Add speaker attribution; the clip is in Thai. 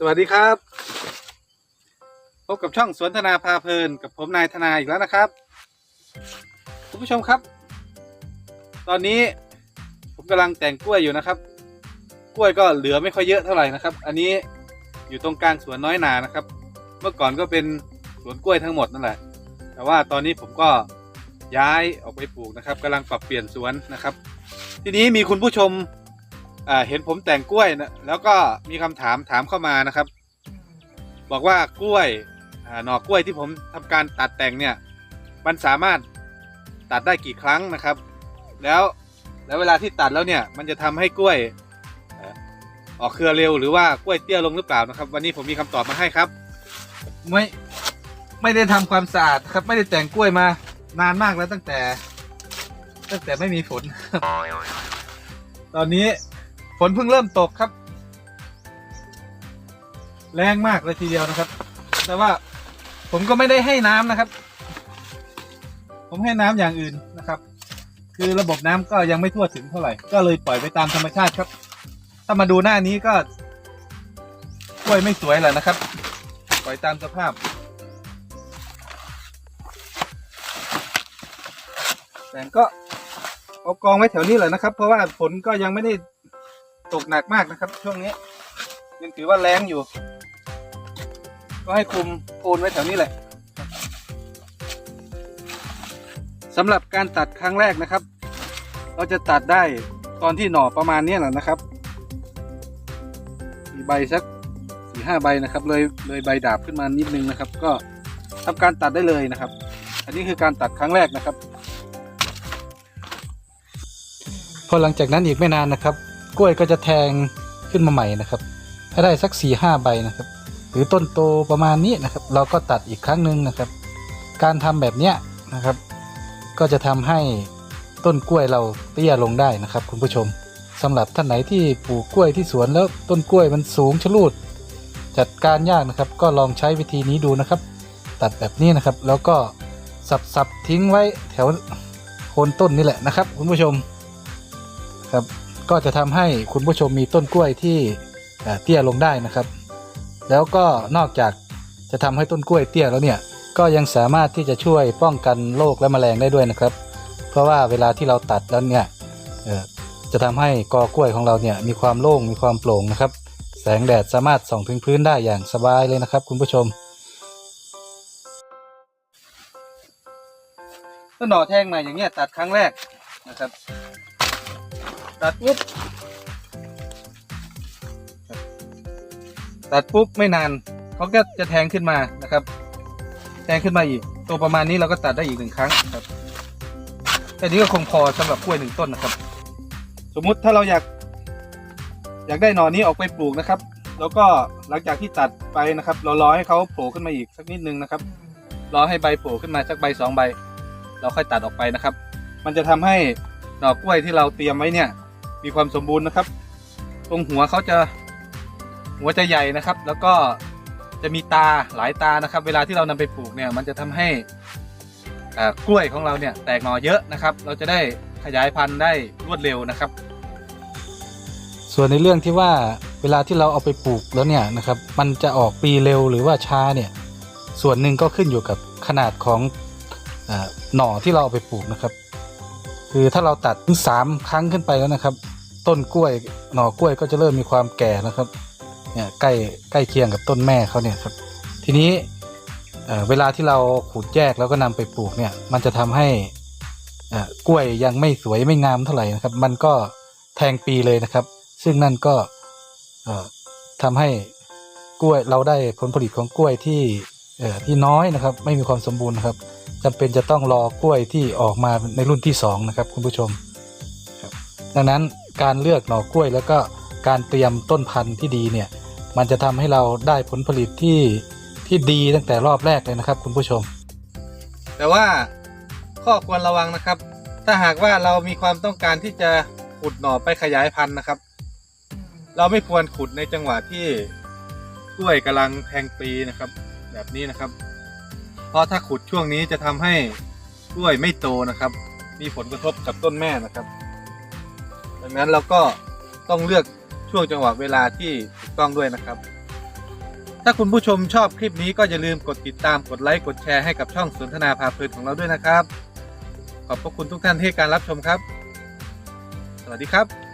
Speaker 1: สวัสดีครับ พบกับช่องสวนธนาพาเพลินกับผมนายธนาอีกแล้วนะครับ คุณผู้ชมครับ ตอนนี้ผมกำลังแต่งกล้วยอยู่นะครับ กล้วยก็เหลือไม่ค่อยเยอะเท่าไหร่นะครับ อันนี้อยู่ตรงกลางสวนน้อยนานะครับ เมื่อก่อนก็เป็นสวนกล้วยทั้งหมดนั่นแหละ แต่ว่าตอนนี้ผมก็ย้ายออกไปปลูกนะครับกำลังปรับเปลี่ยนสวนนะครับ ทีนี้มีคุณผู้ชม อ่าเห็นผมแต่งกล้วยนะแล้วก็มีคำถามถามเข้ามานะครับ บอกว่ากล้วยอ่าหน่อกล้วยที่ผมทำการตัดแต่งเนี่ย มันสามารถตัดได้กี่ครั้งนะครับ แล้วแล้วเวลาที่ตัดแล้วเนี่ย มันจะทำให้กล้วยออออกเครือเร็วหรือว่ากล้วยเตี้ยลงหรือเปล่านะครับ วันนี้ผมมีคำตอบมาให้ครับ ไม่ไม่ได้ทำความสะอาดครับ ไม่ได้แต่งกล้วยมานานมากแล้วตั้งแต่ ตั้งแต่ไม่มีฝน ตอนนี้ ฝนเพิ่งเริ่มตกครับ แรงมากเลยทีเดียวนะครับ แต่ว่าผมก็ไม่ได้ให้น้ำนะครับ ผมให้น้ำอย่างอื่นนะครับ คือระบบน้ำก็ยังไม่ทั่วถึงเท่าไหร่ ก็เลยปล่อยไปตามธรรมชาติครับ ถ้ามาดูหน้านี้ก็กล้วยไม่สวยแหละนะครับ ปล่อยตามสภาพ แต่ก็เอากองไว้แถวนี้แหละนะครับ เพราะว่าฝนก็ยังไม่ได้ ตกหนักมากนะครับ ช่วงนี้ ยังถือว่าแรงอยู่ ก็ให้คุมโคนไว้แถวนี้แหละสำหรับการตัดครั้งแรกนะครับ เราจะตัดได้ตอนที่หน่อประมาณนี้แหละนะครับมีใบสักสี่ห้าใบนะครับ เลยเลยใบดาบขึ้นมานิดนึงนะครับ ก็ทำการตัดได้เลยนะครับ อันนี้คือการตัดครั้งแรกนะครับ พอหลังจากนั้นอีกไม่นานนะครับ กล้วยก็จะแทงขึ้นมาใหม่นะครับถ้ได้สัก4ี่ห้าใบนะครับ หรือต้นโตประมาณนี้นะครับ เราก็ตัดอีกครั้งหนึ่งนะครับ การทำแบบเนี้ยนะครับ ก็จะทำให้ต้นกล้วยเราเตี้ยลงได้นะครับ คุณผู้ชมสำหรับท่านไหนที่ปลูกกล้วยที่สวนแล้วต้นกล้วยมันสูงชะลูด จัดการยากนะครับ ก็ลองใช้วิธีนี้ดูนะครับ ตัดแบบนี้นะครับ แล้วก็สับๆทิ้งไว้แถวโคนต้นนี่แหละนะครับ คุณผู้ชมครับ ก็จะทำให้คุณผู้ชมมีต้นกล้วยที่เตี้ยลงได้นะครับ แล้วก็นอกจากจะทำให้ต้นกล้วยเตี้ยแล้วเนี่ยก็ยังสามารถที่จะช่วยป้องกันโรคและแมลงได้ด้วยนะครับ เพราะว่าเวลาที่เราตัดแล้วเนี่ยจะทำให้กอกล้วยของเราเนี่ยมีความโล่งมีความโปร่งนะครับ แสงแดดสามารถส่องถึงพื้นได้อย่างสบายเลยนะครับ คุณผู้ชมต้นหน่อแท่งมาอย่างเงี้ยตัดครั้งแรกนะครับ ตัดปุ๊บ ตัดปุ๊บไม่นานเขาก็จะแทงขึ้นมานะครับ แทงขึ้นมาอีก ตัวประมาณนี้เราก็ตัดได้อีกหนึ่งครั้งครับแค่นี้ก็คงพอสำหรับกล้วยหนึ่งต้นนะครับ สมมุติถ้าเราอยาก อยากได้หน่อนนี้ออกไปปลูกนะครับ แล้วก็หลังจากที่ตัดไปนะครับ เรารอให้เขาโผล่ขึ้นมาอีกสักนิดนึงนะครับ รอให้ใบโผล่ขึ้นมาสักใบสองใบ เราค่อยตัดออกไปนะครับ มันจะทำให้หน่อกล้วยที่เราเตรียมไว้เนี่ย มีความสมบูรณ์นะครับ ตรงหัวเขาจะหัวจะใหญ่นะครับ แล้วก็จะมีตาหลายตานะครับ เวลาที่เรานำไปปลูกเนี่ยมันจะทำให้กล้วยของเราเนี่ยแตกหน่อเยอะนะครับ เราจะได้ขยายพันธุ์ได้รวดเร็วนะครับ ส่วนในเรื่องที่ว่าเวลาที่เราเอาไปปลูกแล้วเนี่ยนะครับ มันจะออกปีเร็วหรือว่าช้าเนี่ยส่วนหนึ่งก็ขึ้นอยู่กับขนาดของอหน่อที่เราเอาไปปลูกนะครับ คือถ้าเราตัดถึงสามครั้งขึ้นไปแล้วนะครับ ต้นกล้วยหน่อกล้วยก็จะเริ่มมีความแก่นะครับเนี่ยใกล้ใกล้เคียงกับต้นแม่เขาเนี่ยครับ ทีนี้เเวลาที่เราขูดแยกแล้วก็นำไปปลูกเนี่ย มันจะทำให้กล้วยยังไม่สวยไม่งามเท่าไหร่นะครับ มันก็แทงปีเลยนะครับ ซึ่งนั่นก็เอ่อทำให้กล้วยเราได้ผลผลิตของกล้วยที่ที่น้อยนะครับ ไม่มีความสมบูรณ์ครับ จำเป็นจะต้องรอกล้วยที่ออกมาในรุ่นที่สองนะครับ คุณผู้ชมครับดังนั้นการเลือกหน่อกล้วยแล้วก็การเตรียมต้นพันธุ์ที่ดีเนี่ยมันจะทำให้เราได้ผลผลิตที่ที่ดีตั้งแต่รอบแรกเลยนะครับ คุณผู้ชม แต่ว่าข้อควรระวังนะครับ ถ้าหากว่าเรามีความต้องการที่จะขุดหน่อไปขยายพันธุ์นะครับ เราไม่ควรขุดในจังหวะที่กล้วยกำลังแทงปีนะครับ แบบนี้นะครับ เพราะถ้าขุดช่วงนี้จะทำให้กล้วยไม่โตนะครับ มีผลกระทบกับต้นแม่นะครับ ดังนั้นเราก็ต้องเลือกช่วงจังหวะเวลาที่ถูกต้องด้วยนะครับ ถ้าคุณผู้ชมชอบคลิปนี้ก็อย่าลืมกดติดตามกดไลค์กดแชร์ให้กับช่องสนทนาพาเพลินของเราด้วยนะครับ ขอบพระคุณทุกท่านที่การรับชมครับ สวัสดีครับ